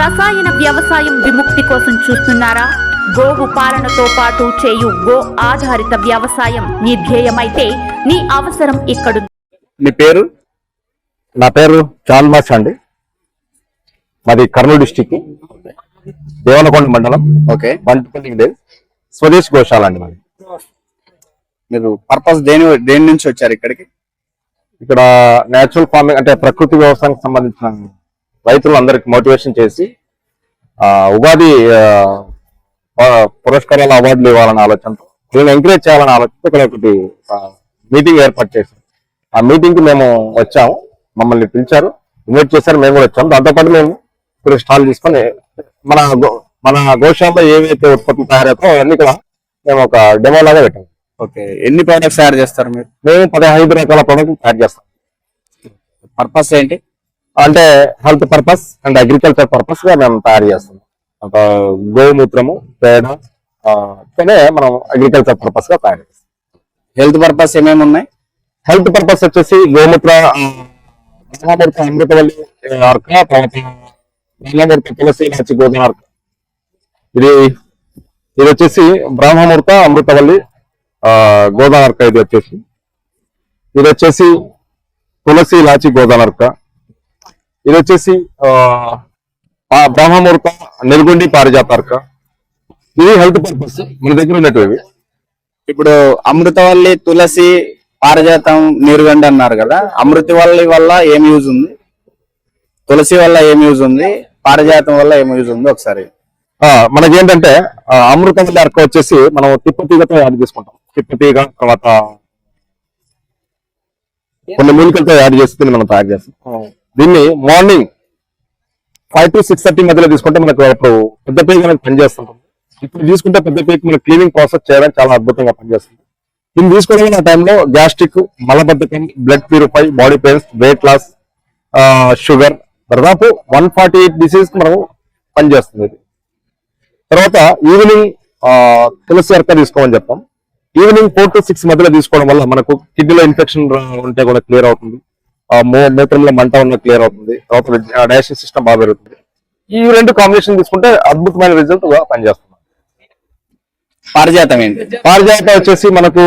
రసాయన వ్యవసాయం విముక్తి కోసం చూస్తున్నారా? గోవు పాలనతో పాటు చేయు గో ఆధారిత వ్యవసాయం మీ ధ్యేయమైతే మీ అవసరం ఇక్కడ మీ పేరు? నా పేరు చాల్మాస్ అండి. మాది కర్నూలు డిస్టిక్. దేవనకొండ మండలం. ఓకే. బంటుపల్లి స్వదేశ్ గోశాల అండి మాది. మీరు పర్పస్ దేని దేని నుంచి వచ్చారు ఇక్కడికి? ఇక్కడ నేచురల్ ఫార్మింగ్ అంటే ప్రకృతి వ్యవసాయానికి సంబంధించిన రైతులందరికి మోటివేషన్ చేసి ఆ, ఉగాది పురస్కారాల అవార్డులు ఇవ్వాలనే ఆలోచనతో వీళ్ళని ఎంకరేజ్ చేయాలనే ఆలోచనతో ఇక్కడ ఒకటి మీటింగ్ ఏర్పాటు చేశాం ఆ మీటింగ్కి మేము వచ్చాము మమ్మల్ని పిలిచారు ఇన్వైట్ చేశారు మేము కూడా వచ్చాము. దాంతోపాటు మేము ఇక్కడ స్టాల్ తీసుకొని మన మన గోశాలలో ఏవైతే ఉత్పత్తులు తయారవుతాయో అవన్నీ కూడా మేము ఒక డెమో లాగా పెట్టాము. ఓకే ఎన్ని ప్రోడక్ట్స్ తయారు చేస్తారు మీరు? మేము పదహైదు రకాల ప్రోడక్ట్ తయారు చేస్తాం. పర్పస్ ఏంటి? అంటే హెల్త్ పర్పస్ అండ్ అగ్రికల్చర్ పర్పస్గా మేము తయారు చేస్తాం ఒక గోమూత్రము పేడ మనం అగ్రికల్చర్ పర్పస్గా తయారు చేస్తాం హెల్త్ పర్పస్ ఏమేమి ఉన్నాయి? హెల్త్ పర్పస్ వచ్చేసి గోమూత్ర అమృతవల్లి ఆ, అర్క తర్వాత బ్రహ్మముహూర్త తులసి ఇలాచి గోధుమ అర్క ఇది ఇది వచ్చేసి బ్రహ్మముహూర్త అమృతవల్లి అర్క ఇది వచ్చేసి. ఇది వచ్చేసి తులసి ఇలాచి గోధుమ అర్క ఇది వచ్చేసి బ్రహ్మముహూర్త నెల్గొండి పారిజాత అర్క ఇది హెల్త్ పర్పస్ మన దగ్గర ఉన్నటువంటివి. ఇప్పుడు అమృతవల్లి తులసి పారిజాతం నీరుగండి అన్నారు కదా అమృతవల్లి వల్ల ఏం యూజ్ ఉంది? తులసి వల్ల ఏం యూజ్ ఉంది? పారిజాతం వల్ల ఏం యూజ్ ఉంది ఒకసారి? ఆ, మనకేంటంటే ఆ, అమృతవల్లి అర్క వచ్చేసి మనం తిప్పతీగతో యాడ్ చేసుకుంటాం. తిప్పతీగ తర్వాత కొన్ని మూలికలతో యాడ్ చేసి దీన్ని మనం తయారు చేస్తాం. దీన్ని morning five to six thirty మధ్యలో తీసుకుంటే మనకు అప్పుడు పెద్ద పేక్ అనేది పనిచేస్తుంటుంది. ఇప్పుడు తీసుకుంటే పెద్ద పేక్ మన క్లీనింగ్ ప్రాసెస్ చేయడానికి చాలా అద్భుతంగా పనిచేస్తుంది. దీన్ని తీసుకోవడం టైంలో గ్యాస్ట్రిక్ మలబద్ధకం blood purify body pains weight loss sugar దాదాపు వన్ ఫార్టీ ఎయిట్ డిసీజ్ మనం పనిచేస్తుంది ఇది. తర్వాత ఈవినింగ్ తులసి అర్క తీసుకోమని చెప్తాం. ఈవినింగ్ ఫోర్ టు సిక్స్ మధ్యలో తీసుకోవడం వల్ల మనకు కిడ్నీలో ఇన్ఫెక్షన్ ఉంటే కూడా క్లియర్ అవుతుంది. మూత్రంలో మంట ఉన్న క్లియర్ అవుతుంది. తర్వాత డైజెషన్ సిస్టమ్ బాగా పెరుగుతుంది. ఈ రెండు కాంబినేషన్ తీసుకుంటే అద్భుతమైన రిజల్ట్ పనిచేస్తుంది. పారిజాతం ఏంటి? పారిజాత వచ్చేసి మనకు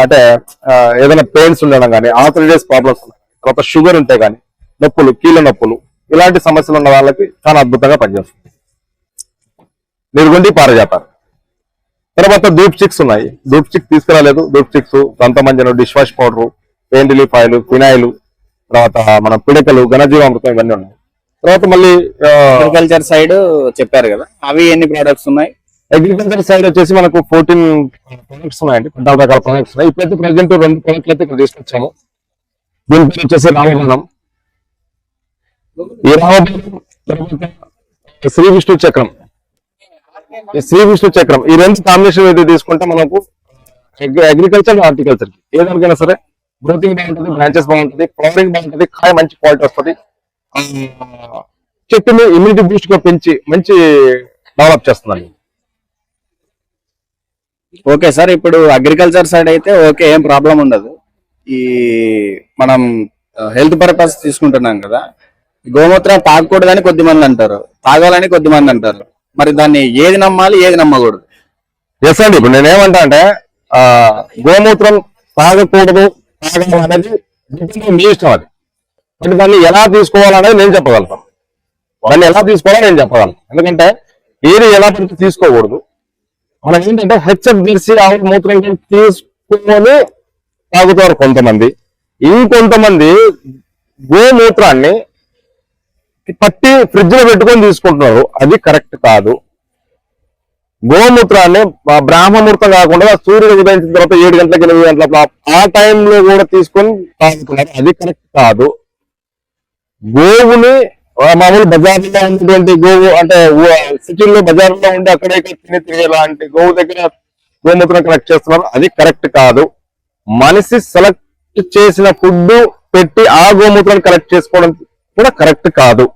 అంటే ఏదైనా పెయిన్స్ ఉండడం కానీ ఆర్థరైటిస్ ప్రాబ్లమ్స్ తర్వాత షుగర్ ఉంటే కానీ నొప్పులు కీళ్ళ నొప్పులు ఇలాంటి సమస్యలు ఉన్న వాళ్ళకి చాలా అద్భుతంగా పనిచేస్తుంది. నిర్గుండి పారిజాతారు. తర్వాత ధూప్ స్టిక్స్ ఉన్నాయి. ధూప్ స్టిక్ తీసుకురాలేదు. Dhoop sticks దంతమంజనం dish wash powder pain relief oil phenyl తర్వాత మన పిడకలు ఘనజీవామృతం ఇవన్నీ ఉన్నాయి. తర్వాత మళ్ళీ అగ్రికల్చర్ సైడ్ చెప్పారు కదా. అవి ఎన్ని ప్రోడక్ట్స్ ఉన్నాయి? అగ్రికల్చర్ సైడ్ వచ్చేసి మనకు ఫోర్టీన్ ప్రొడక్ట్స్ ఉన్నాయండి. పద్నాలుగు రకాల ప్రొడక్ట్స్ ఉన్నాయి. ఇప్పుడైతే ప్రజెంట్ రెండు ప్రొడక్ట్లు అయితే ఇక్కడ తీసుకొచ్చాము. దీని పేరు వచ్చేసి రామబాణం ఈ రామబాణం తర్వాత శ్రీ విష్ణు చక్రం. శ్రీ విష్ణు చక్రం. ఈ రెండు కాంబినేషన్ అయితే తీసుకుంటే మనకు అగ్రికల్చర్ హార్టికల్చర్ ఏ సరే గ్రోతింగ్ బాగుంటుంది బ్రాంచెస్ బాగుంటుంది ఫ్లవరింగ్ బాగుంటుంది కాయ మంచి క్వాలిటీ వస్తుంది. చెట్టుని ఇమ్యూనిటీ బూస్ట్గా పెంచి మంచి డెవలప్ చేస్తుందండి. ఓకే సార్ ఇప్పుడు అగ్రికల్చర్ సైడ్ అయితే ఓకే ఏం ప్రాబ్లం ఉండదు. ఈ మనం హెల్త్ పర్పస్ తీసుకుంటున్నాం కదా. గోమూత్రం తాగకూడదని కొద్ది మంది అంటారు. తాగాలని కొద్ది మంది అంటారు. మరి దాన్ని ఏది నమ్మాలి ఏది నమ్మకూడదు. ఎస్ అండి ఇప్పుడు నేనేమంటా అంటే ఆ గోమూత్రం తాగకూడదు తాగడం అనేది మీ ఇష్టం అది. బట్ దాన్ని ఎలా తీసుకోవాలనేది నేను చెప్పగలుగుతాను. దాన్ని ఎలా తీసుకోవాలో నేను చెప్పగలను. ఎందుకంటే ఏది ఎలా పడితే తీసుకోకూడదు. మనం ఏంటంటే హెచ్ఎఫ్ జెర్సీ ఆవుల మూత్రం తీసుకొని తాగుతారు కొంతమంది. ఇంకొంతమంది గోమూత్రాన్ని పట్టి ఫ్రిడ్జ్లో పెట్టుకొని తీసుకుంటున్నారు. అది కరెక్ట్ కాదు. గోమూత్రాన్ని ఆ బ్రాహ్మముహూర్తం కాకుండా సూర్యుడు ఉదయించిన తర్వాత ఏడు గంటలకు ఎనిమిది గంటల ఆ టైంలో కూడా తీసుకొని తాగుతున్నారు. అది కరెక్ట్ కాదు. గోవుని మామూలు బజార్లో ఉన్నటువంటి గోవు అంటే సిటీల్లో బజార్లో ఉండి అక్కడ ఇక్కడ తిని తినేలాంటి గోవు దగ్గర గోమూత్రం కలెక్ట్ చేస్తున్నారు. అది కరెక్ట్ కాదు. మనిషి సెలెక్ట్ చేసిన ఫుడ్ పెట్టి ఆ గోమూత్రాన్ని కలెక్ట్ చేసుకోవడం కూడా కరెక్ట్ కాదు.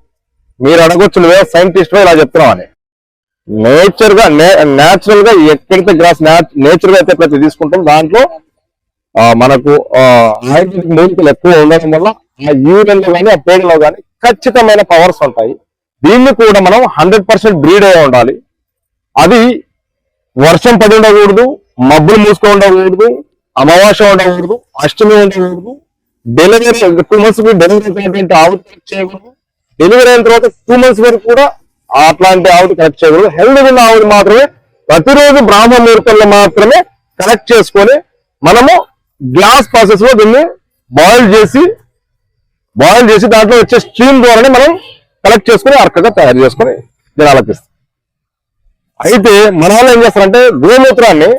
మీరు అడగొచ్చు నువ్వే సైంటిస్ట్ ఇలా చెప్తున్నావు అని నేచర్గా నేచురల్గా ఎక్కడైతే గ్రాస్ నేచర్గా అయితే ప్రతి తీసుకుంటాం దాంట్లో మనకు ఆయుర్వేదిక్ మూలికలు ఎక్కువ ఉండడం వల్ల ఆ యూరియన్లో కానీ ఆ పేడలో కానీ ఖచ్చితమైన పవర్స్ ఉంటాయి. దీన్ని కూడా మనం హండ్రెడ్ పర్సెంట్ బ్రీడ్ అయి ఉండాలి. అది వర్షం పడి ఉండకూడదు మబ్బులు మూసుకొని ఉండకూడదు అమావాస్య ఉండకూడదు అష్టమి ఉండకూడదు డెలివరీ టూ మంత్స్ డెలివరీ అయినటువంటి ఆవులు కలెక్ట్ చేయకూడదు. డెలివరీ అయిన తర్వాత టూ మంత్స్ వరకు కూడా అట్లాంటి ఆవులు కలెక్ట్ చేయకూడదు. హెల్త్ ఉన్న ఆవులు మాత్రమే ప్రతిరోజు బ్రాహ్మ ముహూర్తంలో మాత్రమే కలెక్ట్ చేసుకొని మనము గ్లాస్ ప్రాసెస్లో దీన్ని బాయిల్ చేసి బాయిల్ చేసి దాంట్లో వచ్చే స్ట్రీమ్ ద్వారానే మనం కలెక్ట్ చేసుకుని అర్కగా తయారు చేసుకుని నేను ఆలోచిస్తాను అయితే మన వాళ్ళు ఏం చేస్తారంటే గోమూత్రాన్ని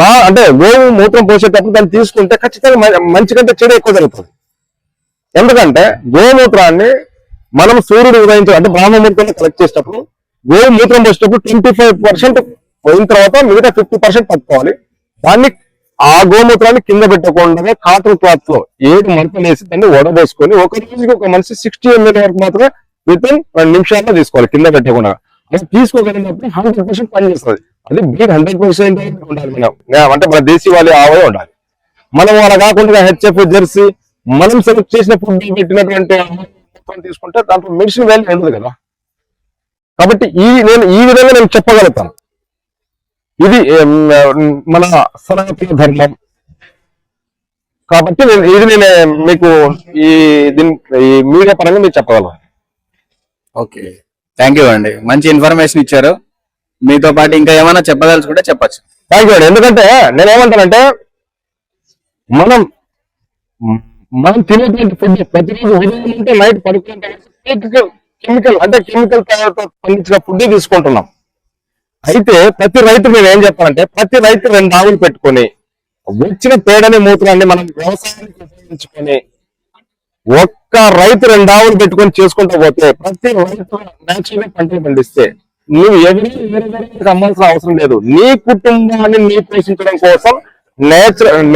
రా అంటే గోవు మూత్రం పోసేటప్పుడు దాన్ని తీసుకుంటే ఖచ్చితంగా మంచి కంటే చెడు ఎక్కువ జరుగుతుంది. ఎందుకంటే గోమూత్రాన్ని మనం సూర్యుడు ఉదయించే అంటే బ్రాహ్మమూర్తిని కలెక్ట్ చేసేటప్పుడు గోవు మూత్రం పోసేటప్పుడు ట్వంటీ ఫైవ్ పర్సెంట్ పోయిన తర్వాత మిగతా ఫిఫ్టీ పర్సెంట్ పట్టుకోవాలి. దాన్ని ఆ గోమూత్రాన్ని కింద పెట్టకుండా కాటన్ క్లాత్లో ఏడు మడతలేసి వేసి దాన్ని వడబోసుకొని ఒక రోజుకి ఒక మనిషి సిక్స్టీ ఎంఎల్ వరకు మాత్రమే విత్ ఇన్ రెండు నిమిషాల్లో తీసుకోవాలి కింద పెట్టకుండా. అది తీసుకోగలిగినప్పుడు హండ్రెడ్ పర్సెంట్ పనిచేస్తుంది. అది బ్రీడ్ హండ్రెడ్ పర్సెంట్ ఉండాలి మనం అంటే మన దేశీ వాళ్ళు ఆవే ఉండాలి. మనం అలా కాకుండా హెచ్ఎఫ్ జెర్సీ మనం సెలెక్ట్ చేసిన ఫుడ్ పెట్టినటువంటి తీసుకుంటే దాంట్లో మెడిసిన్ వాల్యూ ఉండదు కదా? కాబట్టి ఈ నేను ఈ విధంగా నేను చెప్పగలుగుతాను. ఇది మన సనాతన ధర్మం. కాబట్టి నేను ఇది నేను మీకు ఈ దీని ఈ మీడియా పరంగా మీకు చెప్పగలను ఓకే. థ్యాంక్ యూ అండి. మంచి ఇన్ఫర్మేషన్ ఇచ్చారు. మీతో పాటు ఇంకా ఏమైనా చెప్పదలుచుకుంటే చెప్పచ్చు. థ్యాంక్ యూ ఎందుకంటే నేను ఏమంటానంటే మనం మనం తినేటువంటి ఫుడ్ ప్రతిరోజు ఉదయం అంటే నైట్ పడుకుంటే కెమికల్ అంటే కెమికల్ తయారుతో పండించిన ఫుడ్ తీసుకుంటున్నాం. అయితే ప్రతి రైతు మేము ఏం చెప్పాలంటే ప్రతి రైతు రెండు ఆవులు పెట్టుకొని వచ్చిన పేడని మూత్రాన్ని మనం వ్యవసాయానికి ఉపయోగించుకొని ఒక్క రైతు రెండు ఆవులు పెట్టుకొని చేసుకుంటూ పోతే ప్రతి రైతు నేచురల్ పంటలు పండిస్తే నువ్వు ఎవరి వేరే అమ్మాల్సిన అవసరం లేదు. నీ కుటుంబాన్ని నీ పోషించడం కోసం నేచురల్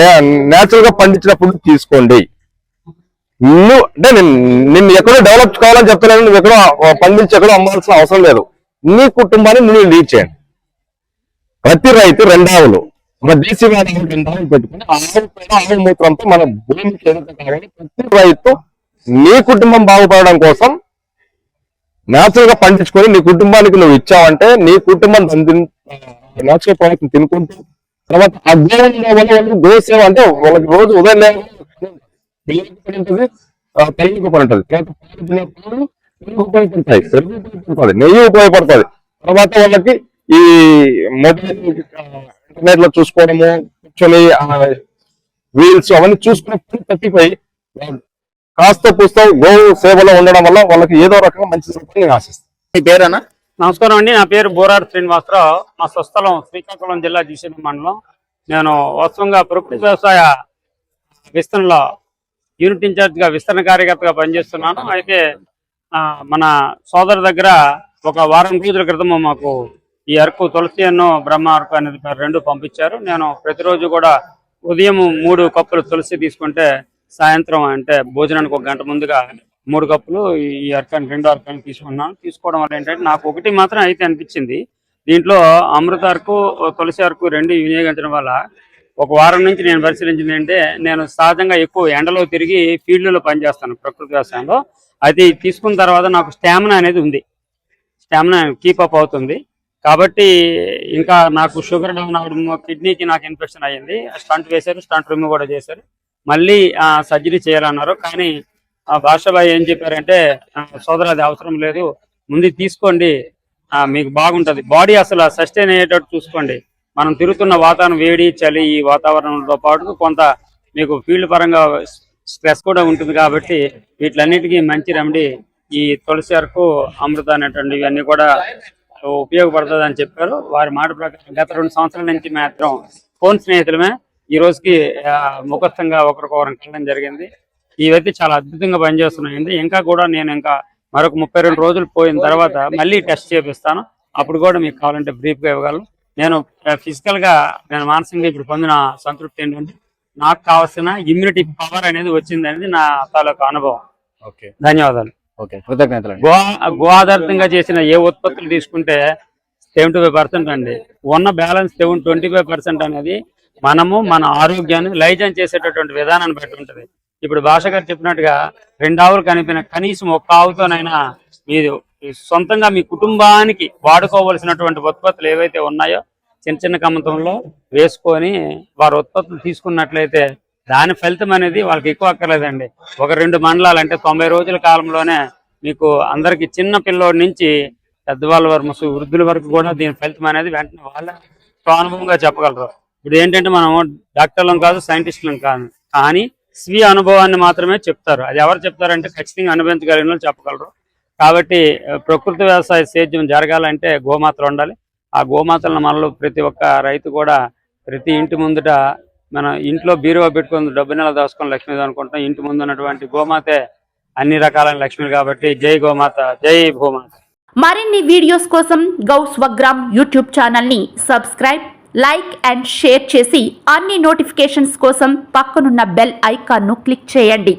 నేచురల్గా పండించినప్పుడు తీసుకోండి. నువ్వు అంటే నేను- నిన్ను ఎక్కడో డెవలప్ కావాలని చెప్తలేదు నువ్వు ఎక్కడో పండించి ఎక్కడో అమ్మాల్సిన అవసరం లేదు. నీ కుటుంబాన్ని నువ్వు లీడ్ చేయండి. ప్రతి రైతు రెండావులు మన దేశీయ రెండావులు పెట్టుకుని ఆవు ఆవు మూత్రంతో మన భూమికి ఏదైతే ప్రతి రైతు నీ కుటుంబం బాగుపడడం కోసం న్యాచురల్గా పండించుకొని నీ కుటుంబానికి నువ్వు ఇచ్చావంటే నీ కుటుంబం న్యాచురల్ ప్రోడక్ట్ తినుకుంటూ తర్వాత ఆ గోవుల వల్ల గోసేవ అంటే వాళ్ళకి రోజు ఉదయం లేవగానే ఉంటుంది ఆ, తల్లికి పని ఉంటుంది. ఉపయోగపడుతుంది నెయ్యి ఉపయోగపడుతుంది తర్వాత వాళ్ళకి ఈ మొబైల్ ఇంటర్నెట్లో చూసుకోవడము కూర్చొని వీల్స్ అవన్నీ చూసుకునే ప్రతిపై కాస్త పుస్తకం గోవు సేవలో ఉండడం వల్ల వాళ్ళకి ఏదో రకంగా మంచి జరుగుతుంది నేను ఆశిస్తాను. మీ పేరేనా? నమస్కారం అండి. నా పేరు బోరాడు శ్రీనివాసరావు. మా స్వస్థలం శ్రీకాకుళం జిల్లా జీసీబీ మండలం. నేను వాస్తవంగా ప్రకృతి వ్యవసాయ విస్తరణలో యూనిట్ ఇన్ఛార్జ్గా విస్తరణ కార్యకర్తగా పనిచేస్తున్నాను. అయితే ఆ, మన సోదరు దగ్గర ఒక వారం రోజుల క్రితం మాకు ఈ అరకు తులసి అన్ను బ్రహ్మ అరకు అనేది రెండు పంపించారు. నేను ప్రతిరోజు కూడా ఉదయం మూడు కప్పులు తులసి తీసుకుంటే సాయంత్రం అంటే భోజనానికి ఒక గంట ముందుగా మూడు కప్పులు ఈ అర్కానికి రెండు అర్కానికి తీసుకున్నాను. తీసుకోవడం వల్ల ఏంటంటే నాకు ఒకటి మాత్రం అయితే అనిపించింది. దీంట్లో అమృత అరకు తులసి అరకు రెండు వినియోగించడం వల్ల ఒక వారం నుంచి నేను పరిశీలించింది అంటే నేను సహజంగా ఎక్కువ ఎండలో తిరిగి ఫీల్డ్లో పనిచేస్తాను ప్రకృతి వ్యవసాయంలో. అది తీసుకున్న తర్వాత నాకు స్టామినా అనేది ఉంది. స్టామినా కీపప్ అవుతుంది. కాబట్టి ఇంకా నాకు షుగర్ డౌన్ అవడము కిడ్నీకి నాకు ఇన్ఫెక్షన్ అయ్యింది. స్టంట్ వేశారు స్టంట్ రిమూవ్ కూడా చేశారు. మళ్ళీ సర్జరీ చేయాలన్నారు. కానీ ఆ భాషబాయ్ ఏం చెప్పారంటే "ఆ, సోదరు అది అవసరం లేదు. ముందు తీసుకోండి. ఆ, మీకు బాగుంటది. బాడీ అసలు సస్టైన్ అయ్యేటట్టు చూసుకోండి. మనం తిరుగుతున్న వాతావరణం వేడి చలి ఈ వాతావరణంతో పాటు కొంత మీకు ఫీల్డ్ పరంగా స్ట్రెస్ కూడా ఉంటుంది కాబట్టి వీటిలన్నిటికీ మంచి రెమెడీ ఈ తులసి అరకు అమృత అనేటువంటి ఇవన్నీ కూడా ఉపయోగపడుతుంది అని చెప్పారు. వారి మాట ప్రకారం గత రెండు సంవత్సరాల నుంచి మాత్రం ఫోన్ స్నేహితులమే ఈ రోజుకి ముఖస్థంగా ఒకరికొకరం కలడం జరిగింది. ఇవైతే చాలా అద్భుతంగా పనిచేస్తున్నాయండి. ఇంకా కూడా నేను ఇంకా మరొక ముప్పై రెండు రోజులు పోయిన తర్వాత మళ్ళీ టెస్ట్ చేపిస్తాను. అప్పుడు కూడా మీకు కావాలంటే బ్రీఫ్గా ఇవ్వగలను. నేను ఫిజికల్గా నేను మానసికంగా ఇప్పుడు పొందిన సంతృప్తి ఏంటంటే నాకు కావాల్సిన ఇమ్యూనిటీ పవర్ అనేది వచ్చింది అనేది నా తాలూకు అనుభవం. ఓకే. ధన్యవాదాలు. ఓకే. కృతజ్ఞతలు గో గో ఆధారితంగా చేసిన ఏ ఉత్పత్తులు తీసుకుంటే సెవెంటీ ఫైవ్ పర్సెంట్ అండి. ఉన్న balance seven twenty five percent అనేది మనము మన ఆరోగ్యాన్ని లైజం చేసేటటువంటి విధానాన్ని బట్టి ఉంటుంది. ఇప్పుడు భాష గారు చెప్పినట్టుగా రెండు ఆవులు కనిపిన కనీసం ఒక్క ఆవుతోనైనా మీరు సొంతంగా మీ కుటుంబానికి వాడుకోవలసినటువంటి ఉత్పత్తులు ఏవైతే ఉన్నాయో చిన్న చిన్న కమ్మతంలో వేసుకొని వారు ఉత్పత్తులు తీసుకున్నట్లయితే దాని ఫలితం అనేది వాళ్ళకి ఎక్కువ అక్కర్లేదండి. ఒక రెండు మండలాలు అంటే తొంభై రోజుల కాలంలోనే మీకు అందరికి చిన్న పిల్లోడి నుంచి పెద్దవాళ్ళ వరకు వృద్ధుల వరకు కూడా దీని ఫలితం అనేది వెంటనే వాళ్ళ స్వానుభవంగా చెప్పగలరు. ఇప్పుడు ఏంటంటే మనం డాక్టర్లం కాదు సైంటిస్టులం కాదు. కానీ స్వీయ అనుభవాన్ని మాత్రమే చెప్తారు. అది ఎవరు చెప్తారంటే ఖచ్చితంగా అనుభవించగలిగిన చెప్పగలరు. కాబట్టి ప్రకృతి వ్యవసాయ సేద్యం జరగాలంటే గోమాతలు ఉండాలి. ఆ గోమాతలను మనలో ప్రతి ఒక్క రైతు కూడా ప్రతి ఇంటి ముందుట మన ఇంట్లో బీరువా పెట్టుకుని డబ్బు నెల దాచుకొని లక్ష్మీ అనుకుంటాం ఇంటి ముందు ఉన్నటువంటి గోమాతే అన్ని రకాలైన లక్ష్మి కాబట్టి జై గోమాత జై భూమాత. మరిన్ని వీడియోస్ కోసం గౌ స్వగ్రామ్ యూట్యూబ్ ఛానల్ని సబ్స్క్రైబ్ లైక్ అండ్ షేర్ చేసి అన్ని నోటిఫికేషన్స్ కోసం పక్కనున్న బెల్ ఐకాన్ను క్లిక్ చేయండి.